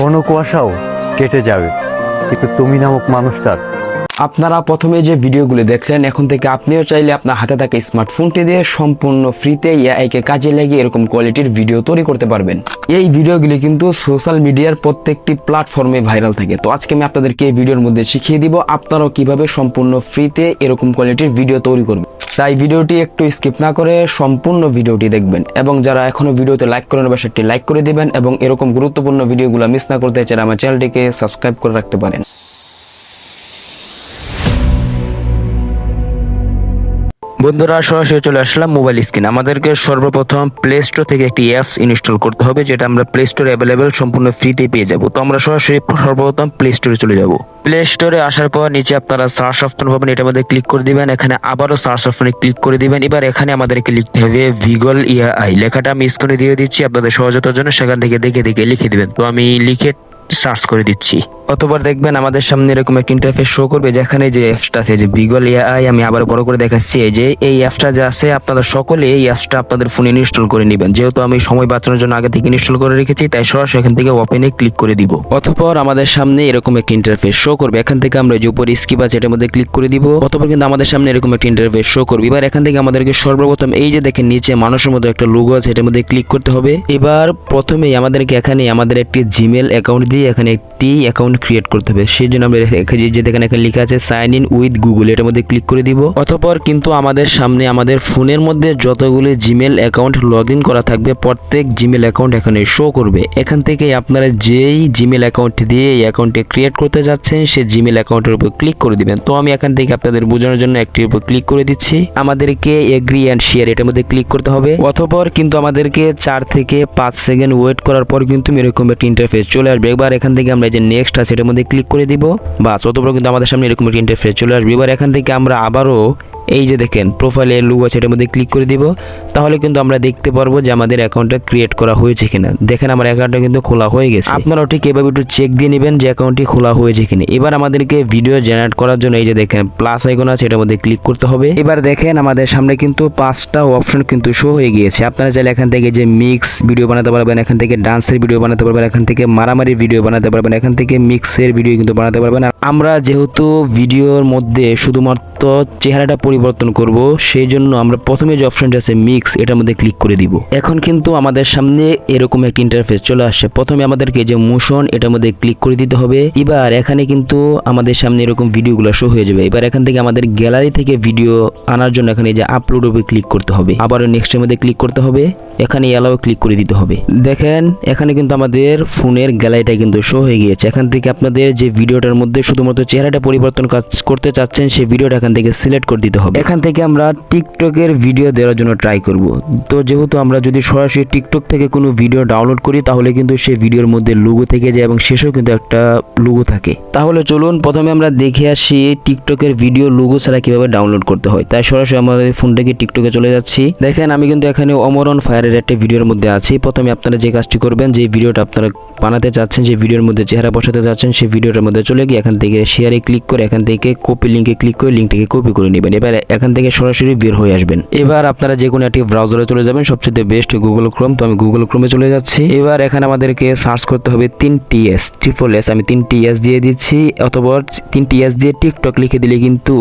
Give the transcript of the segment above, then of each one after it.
ঘন কুয়াশাও কেটে যাবে। কিন্তু তুমি নামক মানুষটার আপনারা প্রথমে যে ভিডিওগুলো দেখলেন, এখন থেকে আপনিও চাইলে আপনার হাতে থাকা স্মার্টফোনটি দিয়ে সম্পূর্ণ ফ্রিতে এআইকে কাজে লাগিয়ে এরকম কোয়ালিটির ভিডিও তৈরি করতে পারবেন। এই ভিডিওগুলি কিন্তু সোশ্যাল মিডিয়ার প্রত্যেকটি প্ল্যাটফর্মে ভাইরাল থাকে। তো আজকে আমি আপনাদেরকে এই ভিডিওর মধ্যে শিখিয়ে দিব, আপনারাও কীভাবে সম্পূর্ণ ফ্রিতে এরকম কোয়ালিটির ভিডিও তৈরি করবেন। তাই ভিডিওটি একটু স্কিপ না করে সম্পূর্ণ ভিডিওটি দেখবেন এবং যারা এখনও ভিডিওতে লাইক করেন বা সেটি লাইক করে দিবেন এবং এরকম গুরুত্বপূর্ণ ভিডিওগুলো মিস না করতে চান আমার চ্যানেলটিকে সাবস্ক্রাইব করে রাখতে পারেন। বন্ধুরা, সরাসরি চলে আসলাম মোবাইল স্ক্রিন আমাদেরকে সর্বপ্রথম প্লে স্টোর থেকে একটি অ্যাপস ইনস্টল করতে হবে, যেটা আমরা প্লে স্টোরে অ্যাভেলেবেল সম্পূর্ণ ফ্রিতে পেয়ে যাব। তো আমরা সরাসরি সর্বপ্রথম প্লে স্টোরে চলে যাব। প্লে স্টোরে আসার পর নিচে আপনারা সার্চ অপশন পাবেন, এটার মধ্যে ক্লিক করে দিবেন। এখানে আবারও সার্চ অপশনে ক্লিক করে দিবেন। এবার এখানে আমাদেরকে লিখতে হবে ভিগল ইয়া আই লেখাটা আমি স্ক্রিনে দিয়ে দিচ্ছি, আপনাদের সহজতার জন্য সেখান থেকে দেখে দেখে লিখে দিবেন। তো আমি লিখে সার্চ করে দিচ্ছি। অতবার দেখবেন আমাদের সামনে এরকম একটা ইন্টারফেস শো করবে, যেখানে যে অ্যাপসটা আছে যে বিগল এআই আমি আবার বড় করে দেখাচ্ছি যে এই অ্যাপসটা যে আছে, আপনারা সকলে এই অ্যাপসটা আপনাদের ফোনে ইনস্টল করে নেবেন। যেহেতু আমি সময় বাঁচানোর জন্য আগে থেকে ইনস্টল করে রেখেছি, তাই সরাসরি এখান থেকে ওপেনে ক্লিক করে দিব। অতঃপর আমাদের সামনে এরকম একটা ইন্টারফেস শো করবে। এখান থেকে আমরা যে উপরে স্কিপ আছে এটার মধ্যে ক্লিক করে দিব। অতঃপর কিন্তু আমাদের সামনে এরকম একটা ইন্টারফেস শো করবে। এবার এখান থেকে আমাদেরকে সর্বপ্রথম এই যে দেখেন নিচে মানুষের মতো একটা লোগো আছে, এটার মধ্যে ক্লিক করতে হবে। এবার প্রথমেই আমাদেরকে এখানে আমাদের একটি জিমেল অ্যাকাউন্ট দিয়ে এখানে একটি অ্যাকাউন্ট ক্রিয়েট করতে হবে। সেই জন্য আমরা যে দেখেন এখানে লেখা আছে সাইন ইন উইথ গুগল এটার মধ্যে ক্লিক করে দিব। অতঃপর কিন্তু আমাদের সামনে আমাদের ফোনের মধ্যে যতগুলি জিমেল অ্যাকাউন্ট লগ ইন করা থাকবে, প্রত্যেক জিমেল অ্যাকাউন্ট এখানে শো করবে। এখান থেকে আপনারা যেই জিমেল অ্যাকাউন্ট দিয়ে এই অ্যাকাউন্টে ক্রিয়েট করতে যাচ্ছেন, সেই জিমেল অ্যাকাউন্টের উপর ক্লিক করে দিবেন। তো আমি এখান থেকে আপনাদের বোঝানোর জন্য একটির উপর ক্লিক করে দিচ্ছি। আমাদেরকে এগ্রি অ্যান্ড শেয়ার এটার মধ্যে ক্লিক করতে হবে। অতঃপর কিন্তু আমাদেরকে চার থেকে পাঁচ সেকেন্ড ওয়েট করার পর কিন্তু এরকম একটা ইন্টারফেস চলে আসবে। এবার এখান থেকে আমরা যে নেক্সট আছে, এটার মধ্যে ক্লিক করে দিব। বা অতপর কিন্তু আমাদের সামনে এরকম একটা ইন্টারফেস চলে আসবে। এবার এখান থেকে আমরা আবারও এই যে দেখেন প্রোফাইলে লু আছে, এটার মধ্যে ক্লিক করে দিব। তাহলে কিন্তু আমরা দেখতে পারব যে আমাদের অ্যাকাউন্টটা ক্রিয়েট করা হয়েছে কিনা। দেখেন, আমার অ্যাকাউন্টটা কিন্তু খোলা হয়ে গেছে। আপনারাও ঠিক এভাবে একটু চেক দিয়ে নেবেন যে অ্যাকাউন্টটি খোলা হয়েছে কিনা। এবার আমাদেরকে ভিডিও জেনারেট করার জন্য এই যে দেখেন প্লাস আইকন আছে, এটার মধ্যে ক্লিক করতে হবে। এবার দেখেন, আমাদের সামনে কিন্তু পাঁচটা অপশন কিন্তু শো হয়ে গিয়েছে। আপনারা চাইলে এখান থেকে যে মিক্স ভিডিও বানাতে পারবেন, এখান থেকে ডান্সের ভিডিও বানাতে পারবেন, এখান থেকে মারামারি ভিডিও বানাতে পারবেন, এখান থেকে মিক্সের ভিডিও কিন্তু বানাতে পারবেন। আমরা যেহেতু ভিডিওর মধ্যে শুধুমাত্র চেহারাটা পরিবর্তন করব, সেই জন্য আমরা প্রথমে যে অপশনটা আছে মিক্স এটার মধ্যে ক্লিক করে দিব। এখন কিন্তু আমাদের সামনে এরকম একটা ইন্টারফেস চলে আসছে। প্রথমে আমাদেরকে যে মোশন এটার মধ্যে ক্লিক করে দিতে হবে। এবার এখানে কিন্তু আমাদের সামনে এরকম ভিডিওগুলো শো হয়ে যাবে। এবার এখান থেকে আমাদের গ্যালারি থেকে ভিডিও আনার জন্য এখানে যে আপলোড উপরে ক্লিক করতে হবে। আবারও নেক্সটের মধ্যে ক্লিক করতে হবে। এখানে অ্যালাও ক্লিক করে দিতে হবে। দেখেন, এখানে কিন্তু আমাদের ফোনের গ্যালারিটা কিন্তু শো হয়ে গিয়েছে। এখান থেকে আপনাদের যে ভিডিওটার মধ্যে শুধুমাত্র চেহারাটা পরিবর্তন কাজ- করতে চাচ্ছেন, সেই ভিডিওটা এখান থেকে সিলেক্ট করে দিতে হবে। এখান থেকে আমরা টিকটকের ভিডিও দেওয়ার জন্য ট্রাই করব। তো যেহেতু আমরা যদি সরাসরি টিকটক থেকে কোনো ভিডিও ডাউনলোড করি, তাহলে কিন্তু সেই ভিডিওর মধ্যে লুগো থেকে যায় এবং শেষেও কিন্তু একটা লুগো থাকে। তাহলে চলুন, প্রথমে আমরা দেখে আসি টিকটকের ভিডিও লুগো ছাড়া কীভাবে ডাউনলোড করতে হয়। তাই সরাসরি আমাদের ফোনটাকে টিকটকে চলে যাচ্ছি। দেখেন, আমি কিন্তু এখানে অমরন ফায়ারের একটা ভিডিওর মধ্যে আছি। প্রথমে আপনারা যে কাজটি করবেন, যে ভিডিওটা আপনারা বানাতে চাচ্ছেন, যে ভিডিওর মধ্যে চেহারা বসাতে চাচ্ছেন সেই ভিডিওটার মধ্যে চলে গিয়ে এখান থেকে শেয়ারে ক্লিক করে, এখান থেকে কপি লিঙ্কে ক্লিক করে লিঙ্কটাকে কপি করে নেবেন। এবার এখান থেকে সরাসরি বের হয়ে আসবেন। এবার আপনারা যে কোনো একটি ব্রাউজারে চলে যাবেন, সবচেয়ে বেস্ট গুগল ক্রোম তো আমি গুগল ক্রোমে চলে যাচ্ছি। এবার এখানে আমাদেরকে সার্চ করতে হবে তিন টিএস ট্রিপল এস আমি তিন টিএস দিয়ে দিচ্ছি, অথবা তিন টিএস দিয়ে টিকটক লিখে দিলে কিন্তু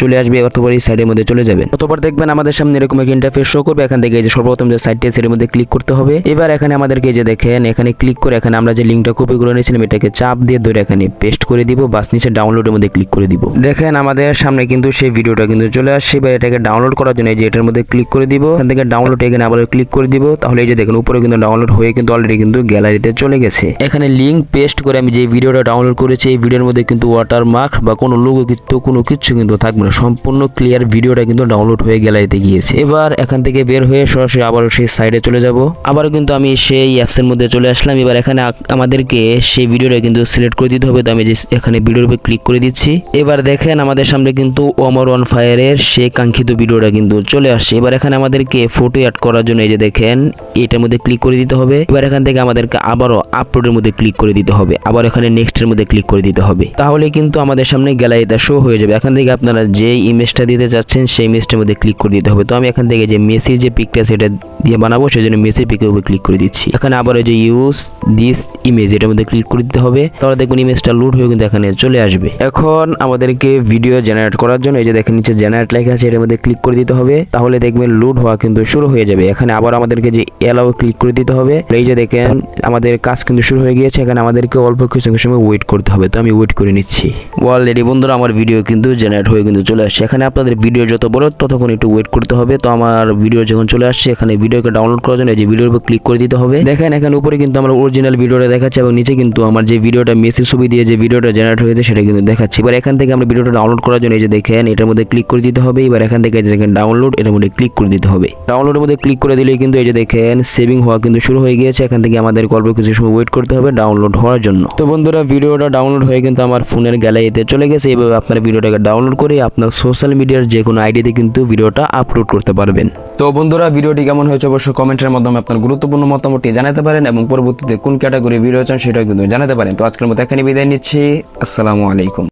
চলে আসবে, অথবা এই সাইডের মধ্যে চলে যাবেন। অতপর দেখবেন আমাদের সামনে এরকম একটা ইন্টারফেস শো করবে, এখান থেকে যে সর্বপ্রথম যে সাইটটি আছে, এর মধ্যে ক্লিক করতে হবে। এবার এখানে আমাদেরকে যে দেখেন, এখানে ক্লিক করে এখানে আমরা যে লিঙ্কটা কপি করে নিয়েছিলাম, এটাকে চাপ দিয়ে ধরে এখানে পেস্ট করে দিব, বাস নিচে ডাউনলোডের মধ্যে ক্লিক করে দিব। দেখেন আমাদের সামনে কিন্তু সেই ভিডিওটা কিন্তু চলে আসছে, এবার এটাকে ডাউনলোড করার জন্য এই যে এটার মধ্যে ক্লিক করে দিব। এখান থেকে ডাউনলোড এখানে আবার ক্লিক করে দিব। তাহলে এই যে দেখেন, উপরে কিন্তু ডাউনলোড হয়ে কিন্তু অলরেডি কিন্তু গ্যালারিতে চলে গেছে। এখানে লিঙ্ক পেস্ট করে আমি যে ভিডিওটা ডাউনলোড করেছি, এই ভিডিওর মধ্যে কিন্তু ওয়াটার মার্ক বা কোনো লোগো কিন্তু কোনো কিছু কিন্তু থাকবে না। সম্পূর্ণ ক্লিয়ার ভিডিওটা কিন্তু ডাউনলোড হয়ে গ্যালারিতে গিয়েছে। এবার এখান থেকে বের হয়ে সরাসরি আবারও সেই সাইডে চলে যাব। আবারও কিন্তু আমি সেই অ্যাপসের মধ্যে চলে আসলাম। এবার এখানে আমাদেরকে সেই ভিডিওটা কিন্তু সিলেক্ট করে দিতে হবে। তো আমি যে এখানে ভিডিওর উপর ক্লিক করে দিচ্ছি। এবার দেখেন আমাদের সামনে কিন্তু অমর অন ফায়ার ক্রিয়েটারের সে কাঙ্ক্ষিত ভিডিওটা কিন্তু চলে আসছে। এবার এখানে আমাদেরকে ফটো অ্যাড করার জন্য এই যে দেখেন, এটার মধ্যে ক্লিক করে দিতে হবে। এবার এখান থেকে আমাদেরকে আবারও আপলোডের মধ্যে ক্লিক করে দিতে হবে। আবার এখানে নেক্সটের মধ্যে ক্লিক করে দিতে হবে। তাহলে কিন্তু আমাদের সামনে গ্যালারিতে শো হয়ে যাবে। এখান থেকে আপনারা যে ইমেজটা দিতে চাচ্ছেন, সেই ইমেজটার মধ্যে ক্লিক করে দিতে হবে। তো আমি এখান থেকে যে মেসির যে পিকটা সেটা দিয়ে বানাবো সেই জন্য মেসির পিকের উপরে ক্লিক করে দিচ্ছি। এখানে আবার যে ইউজ দিস ইমেজ এটার মধ্যে ক্লিক করে দিতে হবে। তাহলে দেখবেন ইমেজটা লোড হয়ে কিন্তু এখানে চলে আসবে। এখন আমাদেরকে ভিডিও জেনারেট করার জন্য এই যে দেখেন নিচে জেনারেট লেখা আছে, এটার মধ্যে ক্লিক করে দিতে হবে। তাহলে দেখবেন লোড হওয়া কিন্তু শুরু হয়ে যাবে। এখানে আবার আমাদেরকে যে এলাও ক্লিক করে দিতে হবে। এই যে দেখেন, আমাদের কাজ কিন্তু শুরু হয়ে গিয়েছে। এখানে আমাদেরকে অল্প কিছু সময় ওয়েট করতে হবে। তো আমি ওয়েট করে নিচ্ছি। অলরেডি বন্ধুরা, আমার ভিডিও কিন্তু জেনারেট হয়ে কিন্তু চলে আসছে। এখানে আপনাদের ভিডিও যত বড়, ততক্ষণ একটু ওয়েট করতে হবে। তো আমার ভিডিও যখন চলে আসছে, এখানে ভিডিওকে ডাউনলোড করার জন্য যে ভিডিওর উপর ক্লিক করে দিতে হবে। দেখেন, এখানে উপরে কিন্তু আমার অরিজিনাল ভিডিওটা দেখাচ্ছে এবং নিচে কিন্তু আমার যে ভিডিওটা মেসি ছবি দিয়ে যে ভিডিওটা জেনারেট হয়েছে, সেটা কিন্তু দেখাচ্ছে। এবার এখান থেকে আমরা ভিডিওটা ডাউনলোড করার জন্য এই যে দেখেন, এটার মধ্যে ক্লিক করে দিতে হবে। এবার এখান থেকে দেখেন ডাউনলোড এটার মধ্যে ক্লিক করে দিতে হবে। ডাউনলোডের মধ্যে ক্লিক করে দিলেই কিন্তু এই যে দেখেন সেভিং হওয়া কিন্তু শুরু হয়ে গিয়েছে। এখান থেকে আমাদের অল্প কিছু সময় ওয়েট করতে হবে ডাউনলোড হওয়ার জন্য। তো বন্ধুরা, ভিডিওটা ডাউনলোড হয়ে কিন্তু আমার ফোনের গ্যালারিতে চলে গেছে। এইভাবে আপনার ভিডিওটাকে ডাউনলোড করে আপনার সোশ্যাল মিডিয়ার যে কোনো আইডিতে কিন্তু ভিডিওটা আপলোড করতে পারবেন। তো বন্ধুরা, ভিডিওটি কেমন হয়েছে অবশ্যই কমেন্টের মাধ্যমে আপনার গুরুত্বপূর্ণ মতামতটি জানাতে পারেন এবং পরবর্তীতে কোন ক্যাটাগরি ভিডিও চান সেটাও কিন্তু জানাতে পারেন। তো আজকের মতো এখানে বিদায় নিচ্ছি। আসসালামু আলাইকুম।